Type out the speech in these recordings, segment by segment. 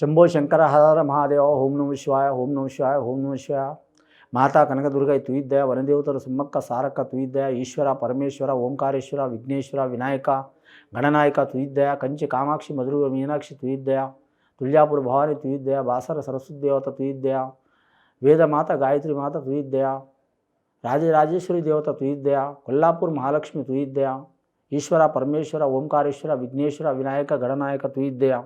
शंभो शंकर, हर महादेव, ओम नम शिवाय, ओम नम शिवाय, ओम नम शिवाय। माता कनक दुर्ग तुय्दय वनदेवत सुम्मक सारक तुय्दय ईश्वर, परमेश्वर, ओंकारेश्वर, विघ्नेश्वर, विनायक, गणनायक तुय्दय कंचि कामाक्षी मधुर मीनाक्षी तुय्दय तुजापुर भवानी तुय्दय बासर सरस्वती सरस्वतीदेवत तुय्दय वेदमाता गायत्री माता तुय्दय राजराजेश्वरी देवत तुय्दय कोल्लापुर महालक्ष्मी तुय्दय ईश्वर, परमेश्वर, ओंकारेश्वर, विघ्नेश्वर, विनायक, गणनायक तुय्दय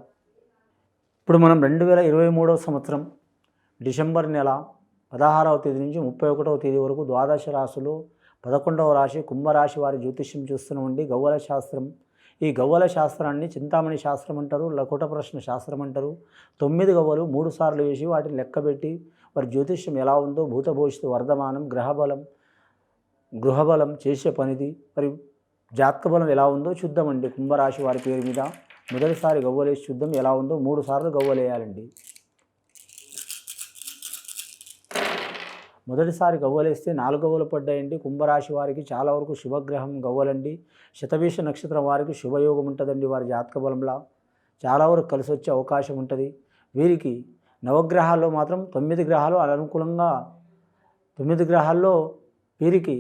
ఇప్పుడు మనం రెండు వేల ఇరవై మూడవ సంవత్సరం డిసెంబర్ నెల పదహారవ తేదీ నుంచి ముప్పై ఒకటవ తేదీ వరకు ద్వాదశ రాశులు పదకొండవ రాశి కుంభరాశి వారి జ్యోతిష్యం చూస్తున్నామండి. గవ్వల శాస్త్రం. ఈ గవ్వల శాస్త్రాన్ని చింతామణి శాస్త్రం అంటారు లకుట ప్రశ్న శాస్త్రం అంటారు. తొమ్మిది గవ్వలు మూడు సార్లు వేసి వాటిని లెక్కబెట్టి వారి జ్యోతిష్యం ఎలా ఉందో భూత భవిష్యత్తు వర్ధమానం గ్రహబలం గృహబలం చేసే పనిది. మరి జాతకబలం ఎలా ఉందో చూద్దామండి కుంభరాశి వారి పేరు మీద. మొదటిసారి గవ్వలేసి చూద్దాం ఎలా ఉందో. మూడు సార్లు గవ్వలేయాలండి. మొదటిసారి గవ్వలేస్తే నాలుగు గవ్వలు పడ్డాయండి. కుంభరాశి వారికి చాలా వరకు శుభగ్రహం గవ్వలండి. శతవీష నక్షత్రం వారికి శుభయోగం ఉంటుందండి వారి జాతక బలంలా. చాలా వరకు కలిసి వచ్చే అవకాశం ఉంటుంది. వీరికి నవగ్రహాల్లో మాత్రం తొమ్మిది గ్రహాలు అనుకూలంగా తొమ్మిది గ్రహాల్లో వీరికి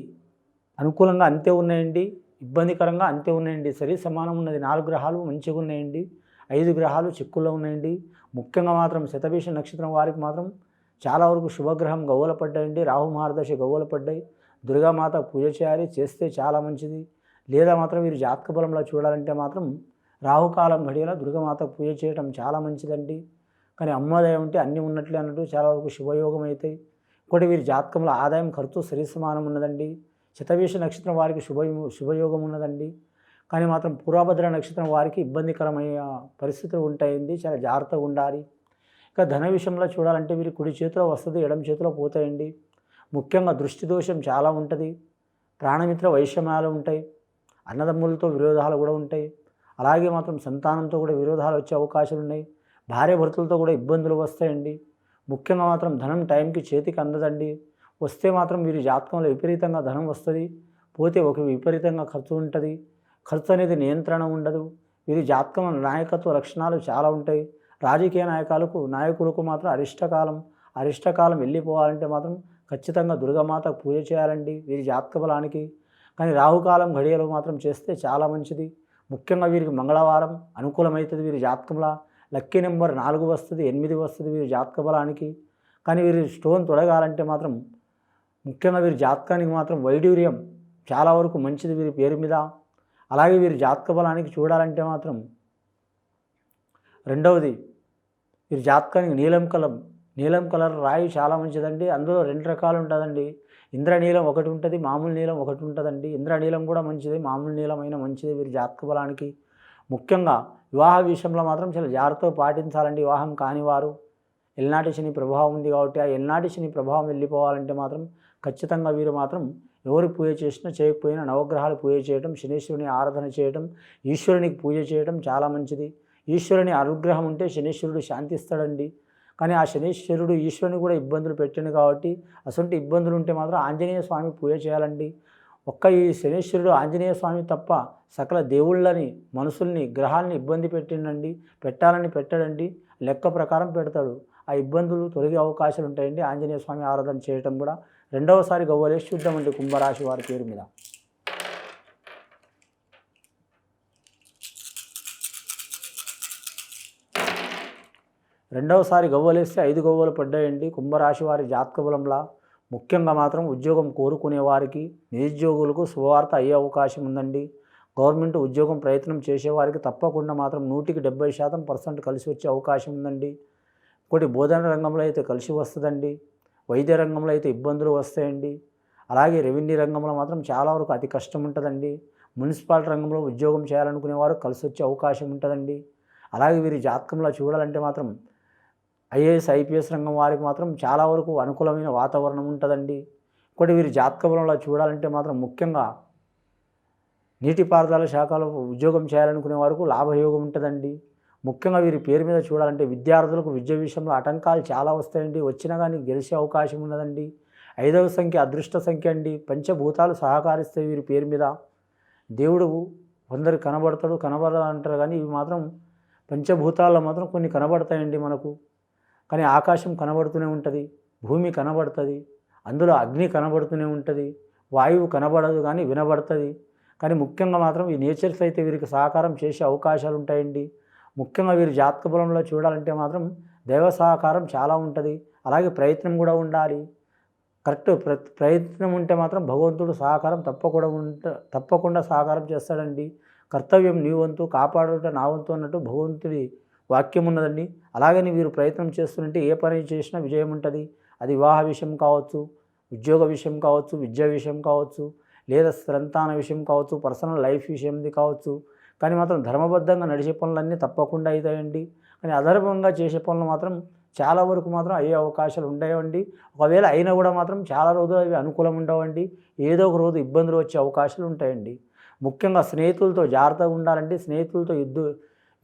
అనుకూలంగా అంతే ఉన్నాయండి. ఇబ్బందికరంగా అంతే ఉన్నాయండి. సరి సమానం ఉన్నది. నాలుగు గ్రహాలు మంచిగా ఉన్నాయండి. ఐదు గ్రహాలు చిక్కుల్లో ఉన్నాయండి. ముఖ్యంగా మాత్రం శతభీష నక్షత్రం వారికి మాత్రం చాలా వరకు శుభగ్రహం గవ్వల పడ్డాయండి రాహు మహారదశ గవ్వలపడ్డాయి దుర్గామాత పూజ చేయాలి చేస్తే చాలా మంచిది. లేదా మాత్రం మీరు జాతక బలంలో చూడాలంటే మాత్రం రాహుకాలం ఘడియలో దుర్గమాత పూజ చేయడం చాలా మంచిదండి. కానీ అమ్మోదయం ఉంటే అన్నీ ఉన్నట్లే అన్నట్టు చాలా వరకు శుభయోగం అవుతాయి ఇంకోటి వీరి జాతకంలో ఆదాయం ఖర్చు సరి సమానం ఉన్నదండి. చితవేష నక్షత్రం వారికి శుభ శుభయోగం ఉన్నదండి. కానీ మాత్రం పూర్వభద్ర నక్షత్రం వారికి ఇబ్బందికరమైన పరిస్థితులు ఉంటాయండి. చాలా జాగ్రత్తగా ఉండాలి. ఇక ధన విషయంలో చూడాలంటే వీరి కుడి చేతిలో వస్తుంది ఎడమ చేతిలో పోతాయండి. ముఖ్యంగా దృష్టి దోషం చాలా ఉంటుంది. ప్రాణమిత్ర వైషమ్యాలు ఉంటాయి. అన్నదమ్ములతో విరోధాలు కూడా ఉంటాయి. అలాగే మాత్రం సంతానంతో కూడా విరోధాలు వచ్చే అవకాశాలు ఉన్నాయి. భార్య భర్తలతో కూడా ఇబ్బందులు వస్తాయండి. ముఖ్యంగా మాత్రం ధనం టైంకి చేతికి అందదండి. వస్తే మాత్రం వీరి జాతకంలో విపరీతంగా ధనం వస్తుంది పోతే ఒక విపరీతంగా ఖర్చు ఉంటుంది. ఖర్చు అనేది నియంత్రణ ఉండదు. వీరి జాతకం నాయకత్వ లక్షణాలు చాలా ఉంటాయి. రాజకీయ నాయకులకు నాయకులకు మాత్రం అరిష్టకాలం అరిష్టకాలం వెళ్ళిపోవాలంటే మాత్రం ఖచ్చితంగా దుర్గమాత పూజ చేయాలండి వీరి జాతక బలానికి కానీ రాహుకాలం ఘడియలు మాత్రం చేస్తే చాలా మంచిది. ముఖ్యంగా వీరికి మంగళవారం అనుకూలమవుతుంది వీరి జాతకంలో. లక్కీ నెంబర్ నాలుగు వస్తుంది ఎనిమిది వస్తుంది వీరి జాతక బలానికి కానీ వీరి స్టోన్ తొడగాలంటే మాత్రం ముఖ్యంగా వీరి జాతకానికి మాత్రం వైడూర్యం చాలా వరకు మంచిది వీరి పేరు మీద. అలాగే వీరి జాతక బలానికి చూడాలంటే మాత్రం రెండవది వీరి జాతకానికి నీలం కలం. నీలం కలర్ రాయి చాలా మంచిదండి. అందులో రెండు రకాలు ఉంటుందండి. ఇంద్రనీలం ఒకటి ఉంటుంది మామూలు నీలం ఒకటి ఉంటుందండి. ఇంద్రనీలం కూడా మంచిది మామూలు నీలం అయినా మంచిది వీరి జాతక బలానికి. ముఖ్యంగా వివాహ విషయంలో మాత్రం చాలా జాగ్రత్తగా పాటించాలండి. వివాహం కానివారు. ఎల్నాటి శని ప్రభావం ఉంది కాబట్టి ఆ ఎల్నాటి శని ప్రభావం వెళ్ళిపోవాలంటే మాత్రం ఖచ్చితంగా వీరు మాత్రం ఎవరు పూజ చేసినా చేయకపోయినా నవగ్రహాలు పూజ చేయడం శనీశ్వరుని ఆరాధన చేయడం ఈశ్వరునికి పూజ చేయడం చాలా మంచిది. ఈశ్వరుని అనుగ్రహం ఉంటే శనీశ్వరుడు శాంతిస్తాడండి. కానీ ఆ శనీశ్వరుడు ఈశ్వరుని కూడా ఇబ్బందులు పెట్టాడు కాబట్టి అసలు ఇబ్బందులు ఉంటే మాత్రం ఆంజనేయ స్వామి పూజ చేయాలండి. ఒక్క ఈ శనీశ్వరుడు ఆంజనేయ స్వామి తప్ప సకల దేవుళ్ళని మనుషుల్ని గ్రహాలని ఇబ్బంది పెట్టిండండి. పెట్టాలని పెట్టడండి. లెక్క ప్రకారం పెడతాడు. ఆ ఇబ్బందులు తొలగే అవకాశాలు ఉంటాయండి. ఆంజనేయ స్వామి ఆరాధన చేయటం కూడా రెండవసారి గవ్వలేసి చూద్దామండి కుంభరాశి వారి పేరు మీద. రెండవసారి గవ్వలేస్తే ఐదు గవ్వలు పడ్డాయండి. కుంభరాశి వారి జాతక బలంలా ముఖ్యంగా మాత్రం ఉద్యోగం కోరుకునే వారికి నిరుద్యోగులకు శుభవార్త అయ్యే అవకాశం ఉందండి. గవర్నమెంట్ ఉద్యోగం ప్రయత్నం చేసేవారికి తప్పకుండా మాత్రం నూటికి డెబ్బై శాతం పర్సెంట్ కలిసి వచ్చే అవకాశం ఉందండి. ఇంకోటి బోధన రంగంలో అయితే కలిసి వస్తుందండి. వైద్య రంగంలో అయితే ఇబ్బందులు వస్తాయండి. అలాగే రెవెన్యూ రంగంలో మాత్రం చాలా వరకు అతి కష్టం ఉంటుందండి. మున్సిపాలిటీ రంగంలో ఉద్యోగం చేయాలనుకునే వారు కలిసి వచ్చే అవకాశం ఉంటుందండి. అలాగే వీరి జాతకంలో చూడాలంటే మాత్రం ఐఏఎస్ ఐపీఎస్ రంగం వారికి మాత్రం చాలా వరకు అనుకూలమైన వాతావరణం ఉంటుందండి. ఇంకోటి వీరి జాతక బలంలో చూడాలంటే మాత్రం ముఖ్యంగా నీటిపారుదల శాఖలో ఉద్యోగం చేయాలనుకునే వారికి లాభయోగం ఉంటుందండి. ముఖ్యంగా వీరి పేరు మీద చూడాలంటే విద్యార్థులకు విద్య విషయంలో ఆటంకాలు చాలా వస్తాయండి. వచ్చినా కానీ గెలిచే అవకాశం ఉన్నదండి. ఐదవ సంఖ్య అదృష్ట సంఖ్య అండి. పంచభూతాలు సహకరిస్తాయి వీరి పేరు మీద. దేవుడు కొందరు కనబడతాడు కనబడ అంటారు కానీ ఇవి మాత్రం పంచభూతాల్లో మాత్రం కొన్ని కనబడతాయండి మనకు. కానీ ఆకాశం కనబడుతూనే ఉంటుంది భూమి కనబడుతుంది అందులో అగ్ని కనబడుతూనే ఉంటుంది వాయువు కనబడదు కానీ వినబడుతుంది. కానీ ముఖ్యంగా మాత్రం ఈ నేచర్స్ అయితే వీరికి సహకారం చేసే అవకాశాలు ఉంటాయండి. ముఖ్యంగా వీరి జాతక బలంలో చూడాలంటే మాత్రం దైవ సహకారం చాలా ఉంటుంది. అలాగే ప్రయత్నం కూడా ఉండాలి. కరెక్ట్ ప్ర ప్రయత్నం ఉంటే మాత్రం భగవంతుడు సహకారం తప్పకుండా ఉంట తప్పకుండా సహకారం చేస్తాడండి. కర్తవ్యం నీ వంతు కాపాడుట నా వంతు అన్నట్టు భగవంతుడి వాక్యం ఉన్నదండి. అలాగని వీరు ప్రయత్నం చేస్తుంటే ఏ పని చేసినా విజయం ఉంటుంది. అది వివాహ విషయం కావచ్చు ఉద్యోగ విషయం కావచ్చు విద్య విషయం కావచ్చు లేదా సంతాన విషయం కావచ్చు పర్సనల్ లైఫ్ విషయంది కావచ్చు కానీ మాత్రం ధర్మబద్ధంగా నడిచే పనులన్నీ తప్పకుండా అవుతాయండి. కానీ అధర్మంగా చేసే పనులు మాత్రం చాలా వరకు మాత్రం అయ్యే అవకాశాలు ఉండేవండి. ఒకవేళ అయినా కూడా మాత్రం చాలా రోజులు అవి అనుకూలం ఉండవండి. ఏదో ఒక రోజు ఇబ్బందులు వచ్చే అవకాశాలు ఉంటాయండి. ముఖ్యంగా స్నేహితులతో జాగ్రత్తగా ఉండాలంటే స్నేహితులతో యుద్ధ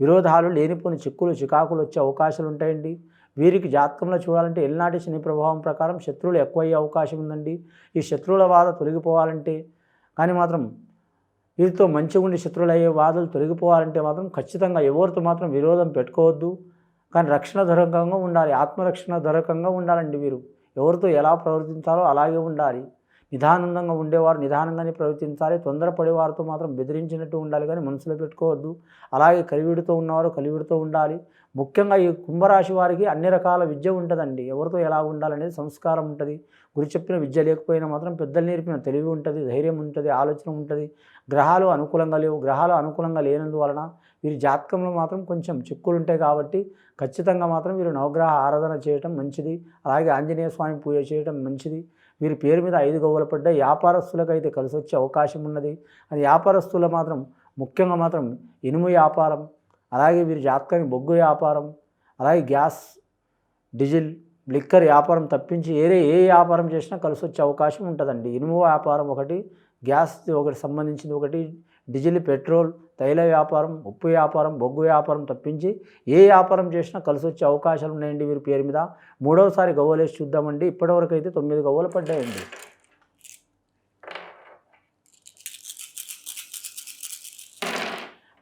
విరోధాలు లేనిపోని చిక్కులు చికాకులు వచ్చే అవకాశాలు ఉంటాయండి. వీరికి జాతకంలో చూడాలంటే ఎల్నాటి శని ప్రభావం ప్రకారం శత్రువులు ఎక్కువ అయ్యే అవకాశం ఉందండి. ఈ శత్రువుల బాధ తొలగిపోవాలంటే కానీ మాత్రం వీరితో మంచిగా ఉండి శత్రువులు బాధలు తొలగిపోవాలంటే మాత్రం ఖచ్చితంగా ఎవరితో మాత్రం విరోధం పెట్టుకోవద్దు. కానీ రక్షణ ధరకంగా ఉండాలి ఆత్మరక్షణ ధరకంగా ఉండాలండి వీరు. ఎవరితో ఎలా ప్రవర్తించాలో అలాగే ఉండాలి. నిదానందంగా ఉండేవారు నిదానంగానే ప్రవర్తించాలి తొందరపడే వారితో మాత్రం బెదిరించినట్టు ఉండాలి కానీ మనసులో పెట్టుకోవద్దు. అలాగే కలివిడితో ఉన్నవారు కలివిడితో ఉండాలి. ముఖ్యంగా ఈ కుంభరాశి వారికి అన్ని రకాల విద్య ఉంటుందండి. ఎవరితో ఎలా ఉండాలనేది సంస్కారం ఉంటుంది. గురి చెప్పిన విద్య లేకపోయినా మాత్రం పెద్దలు నేర్పిన తెలివి ఉంటుంది ధైర్యం ఉంటుంది ఆలోచన ఉంటుంది. గ్రహాలు అనుకూలంగా లేవు. గ్రహాలు అనుకూలంగా లేనందువలన వీరి జాతకంలో మాత్రం కొంచెం చిక్కులు ఉంటాయి కాబట్టి ఖచ్చితంగా మాత్రం వీరు నవగ్రహ ఆరాధన చేయటం మంచిది. అలాగే ఆంజనేయ స్వామి పూజ చేయటం మంచిది. వీరి పేరు మీద ఐదు గవ్వలు పడ్డాయి వ్యాపారస్తులకు అయితే కలిసి వచ్చే అవకాశం ఉన్నది. అది వ్యాపారస్తులు మాత్రం ముఖ్యంగా మాత్రం ఇనుము వ్యాపారం అలాగే వీరి జాతకానికి బొగ్గు వ్యాపారం అలాగే గ్యాస్ డీజిల్ లిక్కర్ వ్యాపారం తప్పించి ఏరే ఏ వ్యాపారం చేసినా కలిసి వచ్చే అవకాశం ఉంటుందండి. ఇనుము వ్యాపారం ఒకటి గ్యాస్ ఒకటి సంబంధించింది ఒకటి డీజిల్ పెట్రోల్ తైల వ్యాపారం ఉప్పు వ్యాపారం బొగ్గు వ్యాపారం తప్పించి ఏ వ్యాపారం చేసినా కలిసి వచ్చే అవకాశాలు ఉన్నాయండి వీరి పేరు మీద. మూడవసారి గవ్వలేసి చూద్దామండి. ఇప్పటివరకు అయితే తొమ్మిది గవ్వలు పడ్డాయండి.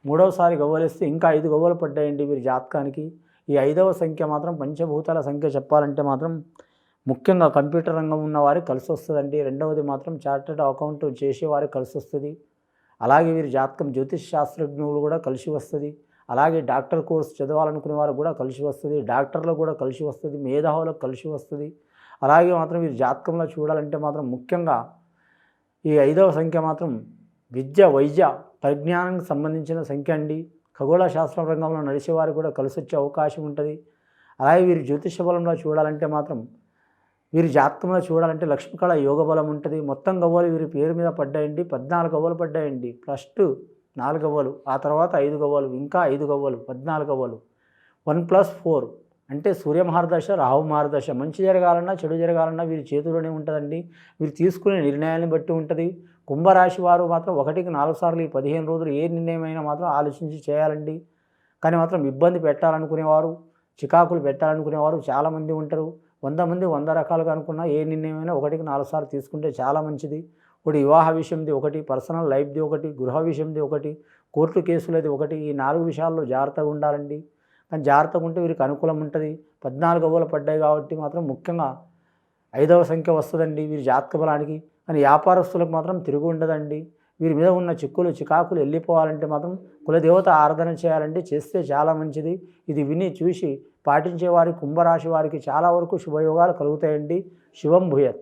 మూడవసారి గవ్వలేస్తే ఇంకా ఐదు గవ్వలు పడ్డాయండి వీరి జాతకానికి. ఈ ఐదవ సంఖ్య మాత్రం పంచభూతాల సంఖ్య చెప్పాలంటే మాత్రం ముఖ్యంగా కంప్యూటర్ రంగం ఉన్న వారికి కలిసి వస్తుందండి. రెండవది మాత్రం చార్టెడ్ అకౌంట్ చేసేవారికి కలిసి వస్తుంది. అలాగే వీరి జాతకం జ్యోతిష్ శాస్త్రజ్ఞులు కూడా కలిసి వస్తుంది. అలాగే డాక్టర్ కోర్స్ చదవాలనుకునే వారు కూడా కలిసి వస్తుంది. డాక్టర్లు కూడా కలిసి వస్తుంది. మేధావులకు కలిసి వస్తుంది. అలాగే మాత్రం వీరి జాతకంలో చూడాలంటే మాత్రం ముఖ్యంగా ఈ ఐదవ సంఖ్య మాత్రం విద్య వైద్య పరిజ్ఞానానికి సంబంధించిన సంఖ్య అండి. ఖగోళ శాస్త్ర రంగంలో నడిచేవారు కూడా కలిసి వచ్చే అవకాశం ఉంటుంది. అలాగే వీరి జ్యోతిష బలంలో చూడాలంటే మాత్రం వీరి జాతకంలో చూడాలంటే లక్ష్మీకళ యోగ బలం ఉంటుంది. మొత్తం గవ్వలు వీరి పేరు మీద పడ్డాయండి. పద్నాలుగు గవ్వలు పడ్డాయండి. ఫస్ట్ నాలుగు గవ్వలు ఆ తర్వాత ఐదు గవ్వలు ఇంకా ఐదు గవ్వలు పద్నాలుగు గవ్వలు. వన్ ప్లస్ ఫోర్ అంటే సూర్య మహారదశ రాహు మహారదశ. మంచి జరగాలన్నా చెడు జరగాలన్నా వీరి చేతుల్లోనే ఉంటుందండి. వీరు తీసుకునే నిర్ణయాన్ని బట్టి ఉంటుంది. కుంభరాశి వారు మాత్రం ఒకటికి నాలుగు సార్లు ఈ పదిహేను రోజులు ఏ నిర్ణయమైనా మాత్రం ఆలోచించి చేయాలండి. కానీ మాత్రం ఇబ్బంది పెట్టాలనుకునేవారు చికాకులు పెట్టాలనుకునేవారు చాలామంది ఉంటారు. వంద మంది వంద రకాలుగా అనుకున్నా ఏ నిర్ణయమైనా ఒకటికి నాలుగు సార్లు తీసుకుంటే చాలా మంచిది. ఇప్పుడు వివాహ విషయంది ఒకటి పర్సనల్ లైఫ్ది ఒకటి గృహ విషయంది ఒకటి కోర్టు కేసులది ఒకటి ఈ నాలుగు విషయాల్లో జాగ్రత్తగా ఉండాలండి. కానీ జాగ్రత్తగా ఉంటే వీరికి అనుకూలం ఉంటుంది. పద్నాలుగు అవ్వలు పడ్డాయి కాబట్టి మాత్రం ముఖ్యంగా ఐదవ సంఖ్య వస్తుందండి వీరి జాతక బలానికి. కానీ వ్యాపారస్తులకు మాత్రం తిరుగు ఉండదండి. వీరి మీద ఉన్న చిక్కులు చికాకులు వెళ్ళిపోవాలంటే మాత్రం కులదేవత ఆరాధన చేయాలంటే చేస్తే చాలా మంచిది. ఇది విని చూసి పాటించే వారి కుంభరాశి వారికి చాలా వరకు శుభయోగాలు కలుగుతాయండి. శుభం భూయత్.